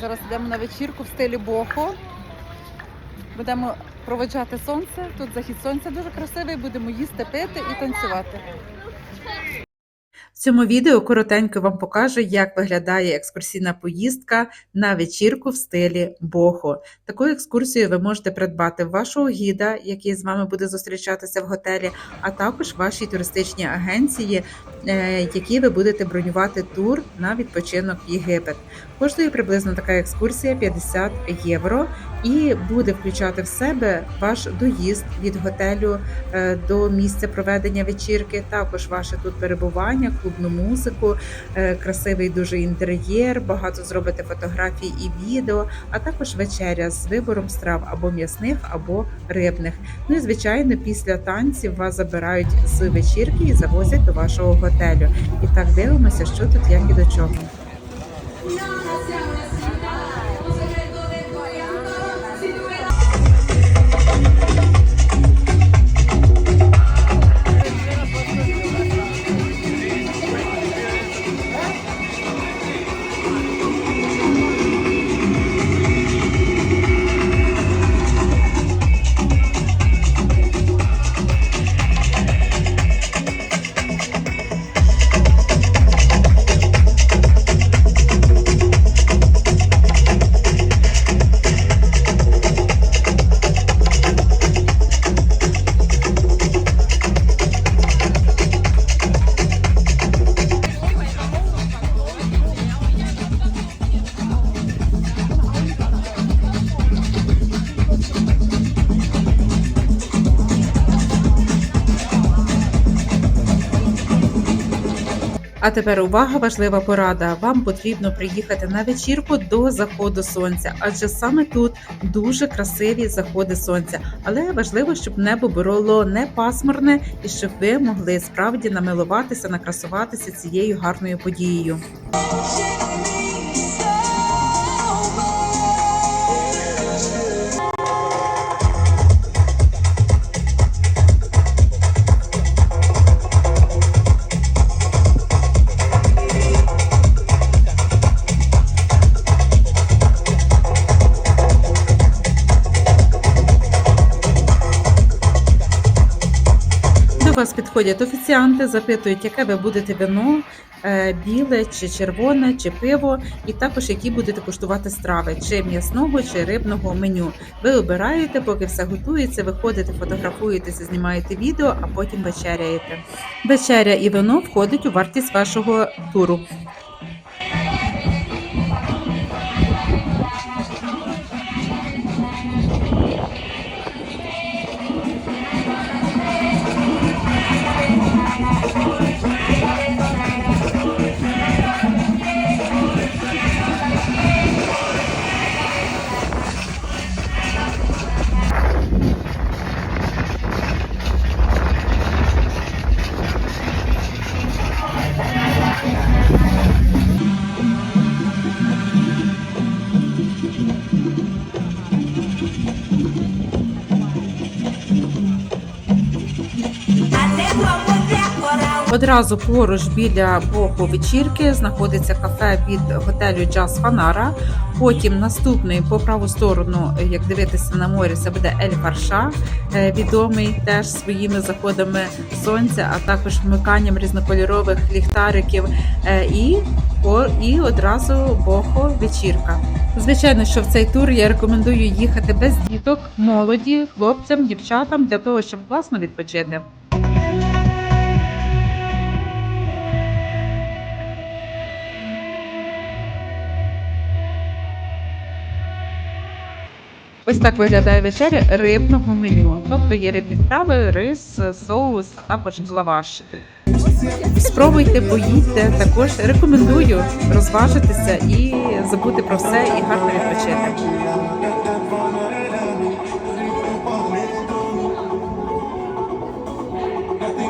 Зараз йдемо на вечірку в стилі бохо. Будемо проводжати сонце. Тут захід сонця дуже красивий, будемо їсти, пити і танцювати. Цьому відео коротенько вам покажу, як виглядає екскурсійна поїздка на вечірку в стилі бохо. Таку екскурсію ви можете придбати вашого гіда, який з вами буде зустрічатися в готелі, а також в вашій туристичній агенції, е, які ви будете бронювати тур на відпочинок в Єгипет. Коштує приблизно така екскурсія 50 євро і буде включати в себе ваш доїзд від готелю е, до місця проведення вечірки, також ваше тут перебування, клубну музику, е, красивий дуже інтер'єр, багато зробите фотографій і відео, а також вечеря з вибором страв або м'ясних, або рибних. Ну і звичайно, після танців вас забирають з вечірки і завозять до вашого готелю. І так дивимося, що тут як і до чого. А тепер увага, важлива порада. Вам потрібно приїхати на вечірку до заходу сонця, адже саме тут дуже красиві заходи сонця. Але важливо, щоб небо було не пасмурне і щоб ви могли справді намилуватися, накрасуватися цією гарною подією. Вас підходять офіціанти, запитують, яке ви будете вино, е, біле чи червоне, чи пиво, і також які будете куштувати страви, чи м'ясного, чи рибного меню. Ви обираєте, поки все готується, виходите, фотографуєтеся, знімаєте відео, а потім вечеряєте. Вечеря і вино входить у вартість вашого туру. Одразу поруч біля боку вечірки знаходиться кафе від готелю Джаз Фанара. Потім наступний по праву сторону, як дивитися на море, це буде Ель Фарша, е, відомий теж своїми заходами сонця, а також вмиканням різнокольорових ліхтариків. Е, І і одразу бохо вечірка. Звичайно, що в цей тур я рекомендую їхати без діток, молоді, хлопцям, дівчатам для того, щоб класно відпочити. Ось так виглядає вечеря рибного меню. Тобто є рибні страви, рис, соус, також лаваш. Спробуйте, поїдьте. Також рекомендую розважитися і забути про все і гарно відпочити.